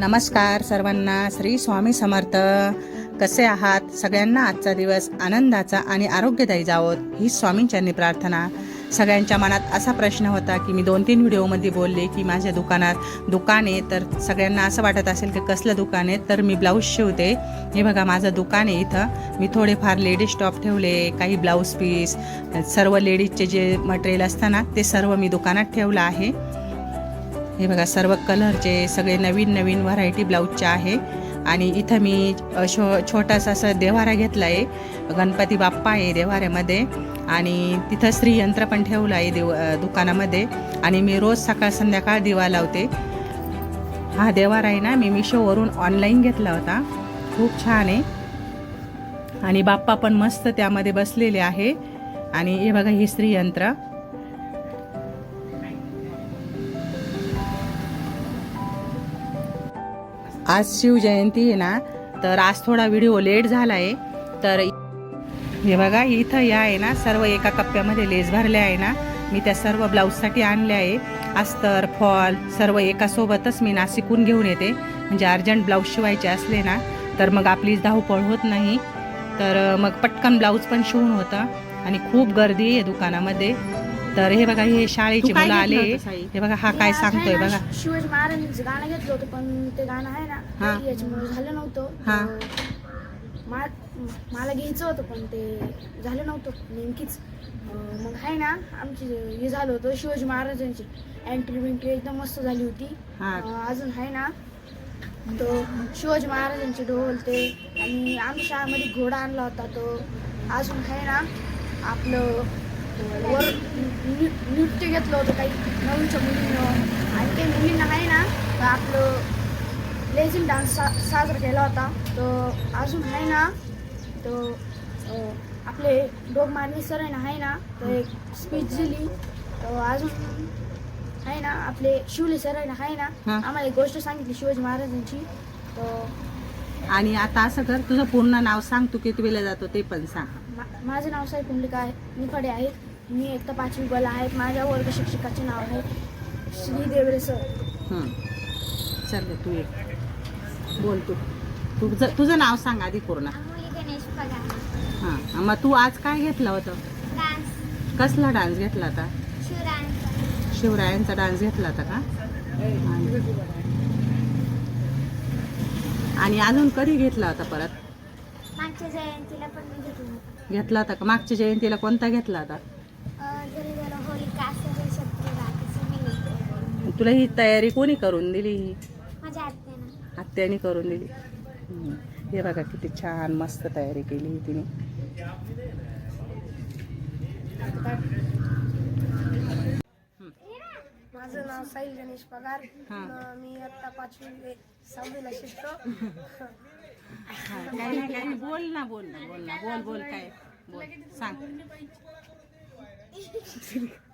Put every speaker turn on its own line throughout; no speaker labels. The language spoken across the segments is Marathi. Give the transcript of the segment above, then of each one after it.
नमस्कार सर्वांना. श्री स्वामी समर्थ. कसे आहात? सगळ्यांना आजचा दिवस आनंदाचा आणि आरोग्यदायी जावोत ही स्वामींच्यांनी प्रार्थना. सगळ्यांच्या मनात असा प्रश्न होता की मी दोन तीन व्हिडिओमध्ये बोलले की माझ्या दुकानात दुकान आहे तर सगळ्यांना असं वाटत असेल की कसलं दुकान आहे तर मी ब्लाऊज शिवते. हे बघा माझं दुकान आहे इथं. मी थोडेफार लेडीज टॉप ठेवले काही ब्लाऊज पीस सर्व लेडीजचे जे मटेरियल असतं ना ते सर्व मी दुकानात ठेवलं आहे. हे बघा सर्व कलरचे सगळे नवीन नवीन व्हरायटी ब्लाऊजचे आहे. आणि इथं मी शो छोटासा असं देवारा घेतला आहे गणपती बाप्पा आहे देवाऱ्यामध्ये आणि तिथं श्रीयंत्र पण ठेवलं आहे देव दुकानामध्ये. आणि मी रोज सकाळ संध्याकाळ दिवा लावते. हा देवारा आहे ना मी मिशोवरून ऑनलाईन घेतला होता. खूप छान आहे. आणि बाप्पा पण मस्त त्यामध्ये बसलेले आहे. आणि हे बघा हे श्रीयंत्र. आज शिवजयंती आहे ना तर आज थोडा व्हिडिओ लेट झाला आहे तर हे बघा इथं या आहे ना सर्व एका कप्प्यामध्ये लेस भरल्या आहे ना मी त्या सर्व ब्लाऊजसाठी आणल्या आहे. अस्तर फॉल सर्व एकासोबतच मी नाशिकून घेऊन येते. म्हणजे अर्जंट ब्लाऊज शिवायचे असले ना तर मग आपली धावपळ होत नाही. तर मग पटकन ब्लाऊज पण शिवून होतं. आणि खूप गर्दी आहे दुकानामध्ये. तर हे बघा हे शाळेचे मुलं आले हे बघा हा काय सांगतोय बघा
शिवाजी महाराजांचं गाणं घेतलं होतं पण ते गाणं आहे
हा.
ना याच्यामुळे झालं नव्हतं
हा.
मला घ्यायचं होतं पण ते झालं नव्हतं नेमकीच मग आहे ना आमची हे झालं होतं शिवाजी महाराजांची एंट्री बिंट्री एकदम मस्त झाली होती
हा.
अजून आहे ना तो शिवाजी महाराजांचे ढोल ते आणि आमच्या शाळेमध्ये घोडा आणला होता तो अजून आहे ना आपलं वर नृत्य घेतलं होतं काही नवीनच्या मुलीनं. आणि ते मुलींना आहे ना आपलं लेझिम डान्स सा साजरा केला होता. तो अजून आहे ना तो अं, आपले डोग मारणी सर आहे ना आहे ना तर एक स्पीच दिली. तो अजून आहे ना आपले शिवले सर आहे ना आहे ना
हा.
आम्हाला एक गोष्ट सांगितली शिवाजी महाराजांची. तो
आणि आता असं कर तुझं पूर्ण नाव सांग तू किती वेळेला जातो ते पण सांग.
मा- माझं नाव साई कुंडलिका आहे निफाडे आहे. मी एक तर पाचवी बला आहे माझ्या वर्ग शिक्षकाचे नाव आहे श्री देवरे सर.
हं. चल तू एक बोल तू. तुझं तुझं नाव सांग आधी पूर्ण.
अमोली गणेश पगार.
हां. मग तू आज काय घेतलं होतं?
डान्स.
कसला डान्स घेतला होता?
शिवरायांचा.
शिवरायांचा डान्स घेतला होता का? आणि- आणि अजून कधी घेतला होता परत?
मागच्या जयंतीला पण मी घेतलं होतं.
घेतला होता का? मागच्या जयंतीला कोणता घेतला होता
अं, जरी जरा होलिका असं जरी शत्रू तसं मी घेतलं
तुला ही तयारी कोणी करून दिली? ही
माझ्या आत्यानं.
आत्याने करून दिली. हं. बघा किती छान मस्त तयारी केली ही तिने.
माझं नाव साहिल गणेश पगार. मी आता पाचवी सहावीला शिकतो.
बोल ना बोल ना बोल ना बोल बोल काय बोल सांग.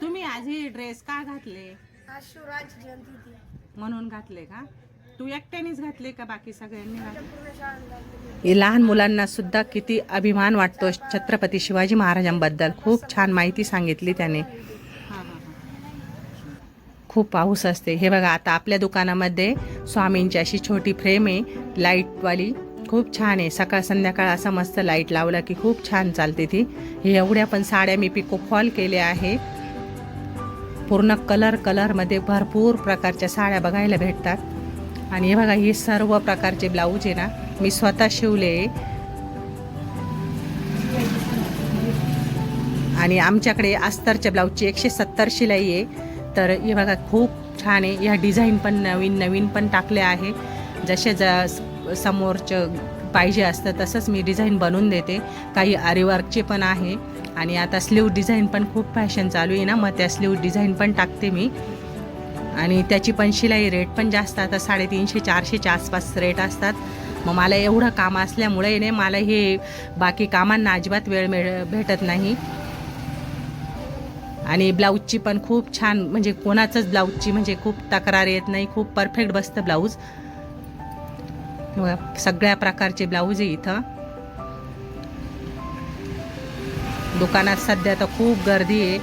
तुम्ही आज ही ड्रेस का घातले?
आज शिवराज जयंती
म्हणून घातले का? तू एकट्यानेच घातले का बाकी सगळ्यांनी घातले?
पूर्ण
हे लहान मुलांना सुद्धा किती अभिमान वाटतो छत्रपती शिवाजी महाराजांबद्दल. खूप छान माहिती सांगितली त्याने. खूप पाऊस असते. हे बघा आता आपल्या दुकानामध्ये स्वामींची अशी छोटी फ्रेम आहे लाईटवाली. खूप छान आहे. सकाळ संध्याकाळ असा मस्त लाइट लावला की खूप छान चालते ती. हे एवढ्या पण साड्या मी पिको फॉल केल्या आहे. पूर्ण कलर कलरमध्ये भरपूर प्रकारच्या साड्या बघायला भेटतात. आणि हे बघा हे सर्व प्रकारचे ब्लाऊज आहे ना मी स्वतः शिवले. आणि आमच्याकडे अस्तरच्या ब्लाऊजची एकशे सत्तर शिलाई आहे. तर हे बघा खूप छान आहे. ह्या डिझाईन पण नवीन नवीन पण टाकले आहे. जसे ज समोरचं पाहिजे असतं तसंच मी डिझाईन बनवून देते. काही आरीवर्कचे पण आहे. आणि आता स्लीव डिझाईन पण खूप फॅशन चालू आहे ना मग त्या स्लीव डिझाईन पण टाकते मी. आणि त्याची पण शिलाई रेट पण जास्त आता साडेतीनशे चारशेच्या आसपास रेट असतात. मग मला एवढं काम असल्यामुळे ने मला हे बाकी कामांना अजिबात वेळ मिळ भेटत नाही. आणि ब्लाऊजची पण खूप छान म्हणजे कोणाचंच ब्लाऊजची म्हणजे खूप तक्रार येत नाही. खूप परफेक्ट बसतं ब्लाऊज सगळ्या प्रकारचे ब्लाऊज आहे इथं. दुकानात सध्या तर खूप गर्दी आहे.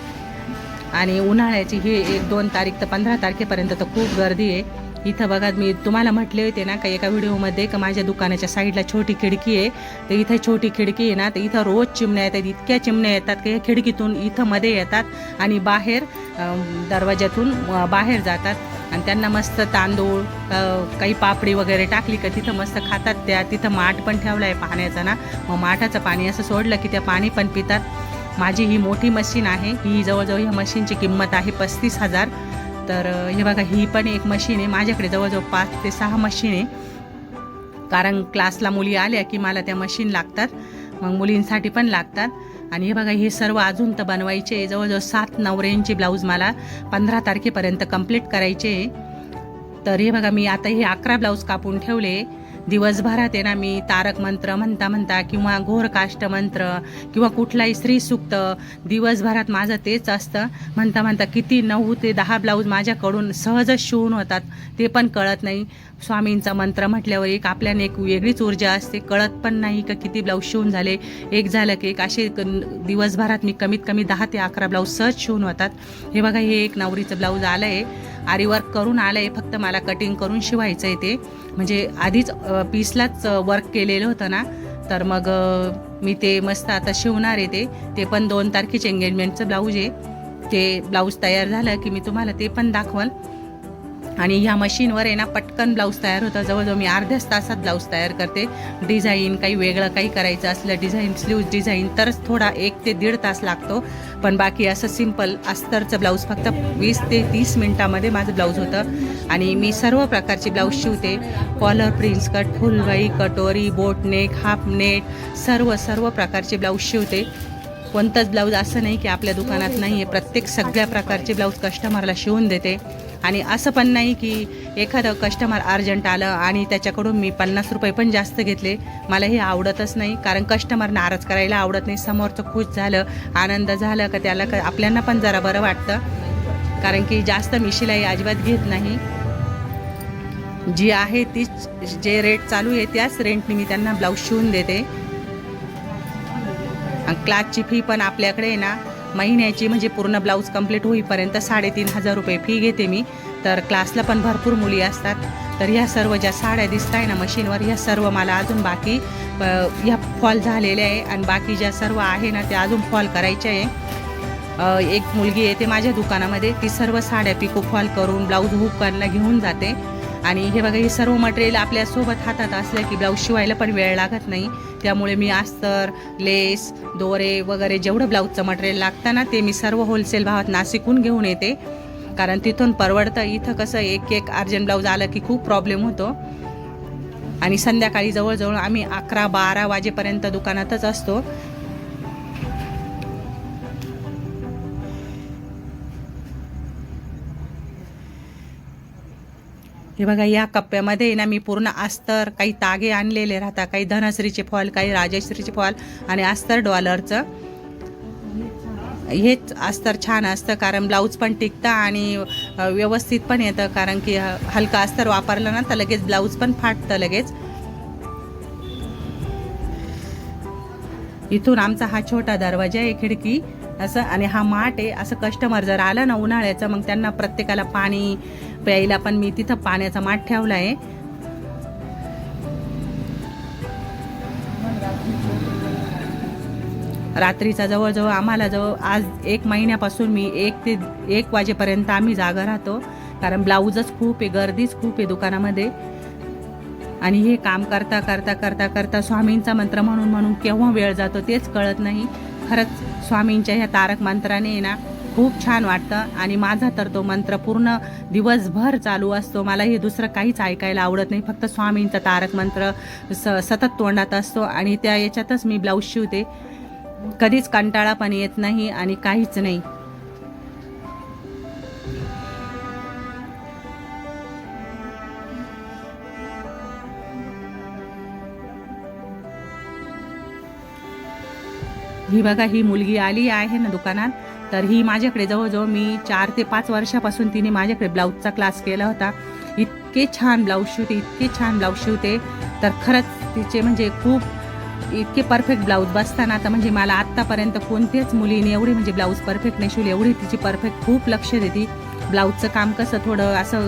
आणि उन्हाळ्याची ही एक दोन तारीख तर पंधरा तारखेपर्यंत तर खूप गर्दी आहे. इथं बघा मी तुम्हाला म्हटले होते ना का एका व्हिडिओमध्ये का माझ्या दुकानाच्या साईडला छोटी खिडकी आहे. तर इथं छोटी खिडकी आहे ना तर इथं रोज चिमण्या येतात इतक्या चिमण्या येतात की या खिडकीतून इथं मध्ये येतात आणि बाहेर दरवाज्यातून बाहेर जातात. आणि त्यांना मस्त तांदूळ काही पापडी वगैरे टाकली का तिथं मस्त खातात त्या. तिथं माठ पण ठेवला आहे पाण्याचा ना. मग माठाचं पाणी असं सोडलं की त्या पाणी पण पितात. माझी ही मोठी मशीन आहे. ही जवळजवळ ह्या मशीनची किंमत आहे पस्तीस हजार. तर हे बघा ही पण एक मशीन आहे. माझ्याकडे जवळजवळ पाच ते सहा मशीन आहे. कारण क्लासला मुली आल्या की मला त्या मशीन लागतात. मग मुलींसाठी पण लागतात. आणि हे बघा हे सर्व अजून तर बनवायचे आहे. जवळजवळ सात नवऱ्यांची ब्लाऊज मला पंधरा तारखेपर्यंत कंप्लीट करायचे आहे. तर हे बघा मी आता हे अकरा ब्लाऊज कापून ठेवले. दिवसभरात आहे ना मी तारक मंत्र म्हणता म्हणता किंवा घोरकाष्ट मंत्र किंवा कुठलाही स्त्री सुक्त दिवसभरात माझं तेच असतं. म्हणता म्हणता किती नऊ ते दहा ब्लाऊज माझ्याकडून सहजच शिवून होतात ते पण कळत नाही. स्वामींचा मंत्र म्हटल्यावर एक आपल्याने एक वेगळीच ऊर्जा असते. कळत पण नाही का किती ब्लाऊज शिवून झाले एक झालं की एक असे क- दिवसभरात मी कमीत कमी दहा ते अकरा ब्लाऊज सहज शिवून होतात. हे बघा हे एक नवरीचं ब्लाऊज आलं आहे आरी वर्क करून आलं आहे फक्त मला कटिंग करून शिवायचं आहे ते. म्हणजे आधीच पीसलाच वर्क केलेलं होतं ना तर मग मी ते मस्त आता शिवणार आहे ते. ते पण दोन तारखेचे एंगेजमेंटचं ब्लाऊज आहे. ते ब्लाऊज तयार झालं की मी तुम्हाला ते पण दाखवल. आणि ह्या मशीनवर आहे ना पटकन ब्लाऊज तयार होतं. जवळजवळ मी अर्ध्याच तासात ब्लाऊज तयार करते. डिझाईन काही वेगळं काही करायचं असलं डिझाईन स्लीव्ज डिझाईन तरच थोडा एक ते दीड तास लागतो. पण बाकी असं सिंपल अस्तरचं ब्लाऊज फक्त वीस ते तीस मिनटामध्ये माझं ब्लाऊज होतं. आणि मी सर्व प्रकारचे ब्लाऊज शिवते. कॉलर प्रिन्स कट फुलवाई कटोरी बोटनेक हाफ नेट सर्व सर्व प्रकारचे ब्लाऊज शिवते. कोणतंच ब्लाऊज असं नाही की आपल्या दुकानात नाही आहे प्रत्येक सगळ्या प्रकारचे ब्लाऊज कस्टमरला शिवून देते. आणि असं पण नाही की एखादं कस्टमर अर्जंट आलं आणि त्याच्याकडून मी पन्नास रुपये पण जास्त घेतले. मला हे आवडतच नाही. कारण कस्टमर नाराज करायला आवडत नाही. समोरचं खुश झालं आनंद झालं का त्याला का आपल्याला पण जरा बरं वाटतं. कारण की जास्त मी शिलाई अजिबात घेत नाही. जी आहे तीच जे रेट चालू आहे त्याच रेंटनी मी त्यांना ब्लाऊज शिवून देते. आणि क्लासची फी पण आपल्याकडे आहे ना महिन्याची म्हणजे पूर्ण ब्लाऊज कंप्लीट होईपर्यंत साडेतीन हजार रुपये फी घेते मी. तर क्लासला पण भरपूर मुली असतात. तर ह्या सर्व ज्या साड्या दिसत आहे ना मशीनवर ह्या सर्व मला अजून बाकी ह्या फॉल झालेल्या आहे आणि बाकी ज्या सर्व आहे ना त्या अजून फॉल करायच्या आहे. एक मुलगी येते माझ्या दुकानामध्ये. ती सर्व साड्या पिको फॉल करून ब्लाऊज हुक करायला घेऊन जाते. आणि हे बघा हे सर्व मटेरियल आपल्यासोबत हातात असलं की ब्लाऊज शिवायला पण वेळ लागत नाही. त्यामुळे मी अस्तर लेस दोरे वगैरे जेवढं ब्लाऊजचं मटेरियल लागतं ना ते मी सर्व होलसेल भावात नाशिकहून घेऊन येते. कारण तिथून परवडतं. इथं कसं एक एक अर्जंट ब्लाऊज आलं की खूप प्रॉब्लेम होतो. आणि संध्याकाळी जवळजवळ आम्ही अकरा बारा वाजेपर्यंत दुकानातच असतो. हे बघा या कप्प्यामध्ये ना मी पूर्ण अस्तर काही तागे आणलेले राहतात काही धनश्रीचे फॉल काही राजश्रीचे फॉल आणि अस्तर डॉलरचं. हेच अस्तर छान असतं कारण ब्लाऊज पण टिकतं आणि व्यवस्थित पण येतं कारण की हलका अस्तर वापरलं ना तर लगेच ब्लाऊज पण फाटतं लगेच. इथून आमचा हा छोटा दरवाजा आहे खिडकी असं आणि हा माठ आहे असं कस्टमर जर आलं ना उन्हाळ्याचं मग त्यांना प्रत्येकाला पाणी प्यायला पण मी तिथं पाण्याचा माठ ठेवला आहे. रात्रीचा जवळजवळ आम्हाला जवळ आज एक महिन्यापासून मी एक ते एक वाजेपर्यंत आम्ही जागा राहतो. कारण ब्लाऊजच खूप आहे गर्दीच खूप आहे दुकानामध्ये. आणि हे काम करता करता करता करता स्वामींचा मंत्र म्हणून म्हणून केव्हा वेळ जातो तेच कळत नाही. खरंच स्वामींच्या ह्या तारक मंत्राने ना खूप छान वाटतं. आणि माझा तर तो मंत्र पूर्ण दिवसभर चालू असतो. मला हे दुसरं काहीच ऐकायला आवडत नाही. फक्त स्वामींचा तारक मंत्र स सतत तोंडात असतो आणि त्या याच्यातच मी ब्लाऊज शिवते. कधीच कंटाळा पण येत नाही आणि काहीच नाही. ही बघा ही मुलगी आली आहे ना दुकानात. तर ही माझ्याकडे जवळजवळ मी चार ते पाच वर्षापासून तिने माझ्याकडे ब्लाऊजचा क्लास केला होता. इतके छान ब्लाऊज शिवते इतके छान ब्लाऊज शिवते तर खरंच तिचे म्हणजे खूप इतके परफेक्ट ब्लाऊज बसताना आता म्हणजे मला आत्तापर्यंत कोणत्याच मुलीने एवढी म्हणजे ब्लाऊज परफेक्ट नाही शिवली एवढी तिची परफेक्ट खूप लक्ष देते. ब्लाऊजचं काम कसं थोडं असं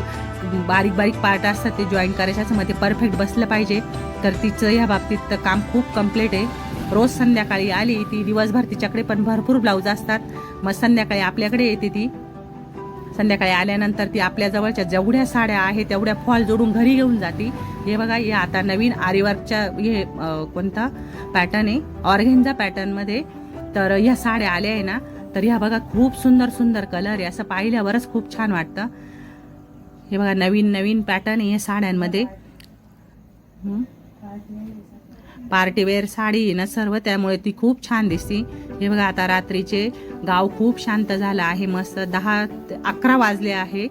बारीक बारीक पार्ट असतात ते जॉईन करायचे असं मग ते परफेक्ट बसलं पाहिजे. तर तिचं ह्या बाबतीत तर काम खूप कंप्लीट आहे. रोज संध्याकाळी आली ती दिवसभर तिच्याकडे पण भरपूर ब्लाऊज असतात. मग संध्याकाळी आपल्याकडे येते ती. संध्याकाळी आल्यानंतर ती आपल्या जवळच्या जेवढ्या साड्या आहेत तेवढ्या फॉल जोडून घरी घेऊन जाते. हे बघा हे आता नवीन आरीवर्कच्या हे कोणता पॅटर्न आहे? ऑर्गेन्झा पॅटर्नमध्ये तर ह्या साड्या आल्या आहे ना तर ह्या बघा खूप सुंदर सुंदर कलर आहे. असं पाहिल्यावरच खूप छान वाटतं. हे बघा नवीन नवीन पॅटर्न आहे या साड्यांमध्ये. पार्टीवेअर साडी आहे ना सर्व त्यामुळे ती खूप छान दिसती. हे बघा आता रात्रीचे गाव खूप शांत झालं आहे मस्त दहा अकरा वाजले आहे.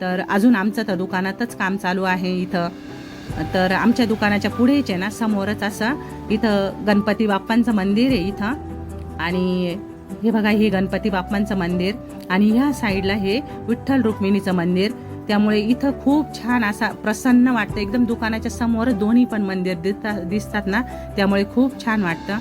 तर अजून आमचं तर दुकानातच काम चालू आहे इथं. तर आमच्या दुकानाच्या पुढेच आहे ना समोरच असं इथं गणपती बाप्पांचं मंदिर आहे इथं. आणि हे बघा हे गणपती बाप्पांचं मंदिर. आणि ह्या साईडला हे विठ्ठल रुक्मिणीचं मंदिर. त्यामुळे इथं खूप छान असा प्रसन्न वाटतं. एकदम दुकानाच्या समोर दोन्ही पण मंदिर दिसतात ना? त्यामुळे खूप छान वाटतं.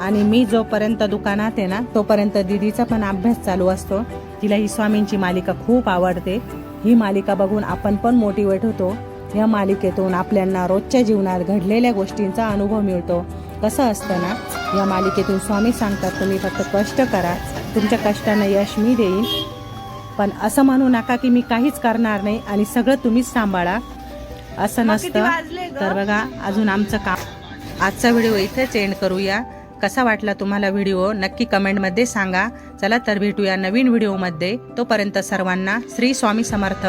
आणि मी जोपर्यंत दुकानात आहे ना तोपर्यंत दिदीचा पण अभ्यास चालू असतो. तिला ही स्वामींची मालिका खूप आवडते. ही मालिका बघून आपण पण मोटिवेट होतो. या मालिकेतून आपल्याला रोजच्या जीवनात घडलेल्या गोष्टींचा अनुभव मिळतो. कसं असतं ना या मालिकेतून स्वामी सांगतात तुम्ही फक्त कष्ट करा. तुमच्या कष्टानं यश मी देईन. पण असं म्हणू नका की मी काहीच करणार नाही आणि सगळं तुम्हीच सांभाळा. असं नसतं. तर बघा अजून आमचं काम आजचा व्हिडिओ इथेच एंड करूया. कसा वाटला तुम्हाला व्हिडिओ? नक्की कमेंटमध्ये सांगा. चला तर भेटूया नवीन व्हिडिओमध्ये. तोपर्यंत सर्वांना श्री स्वामी समर्थ.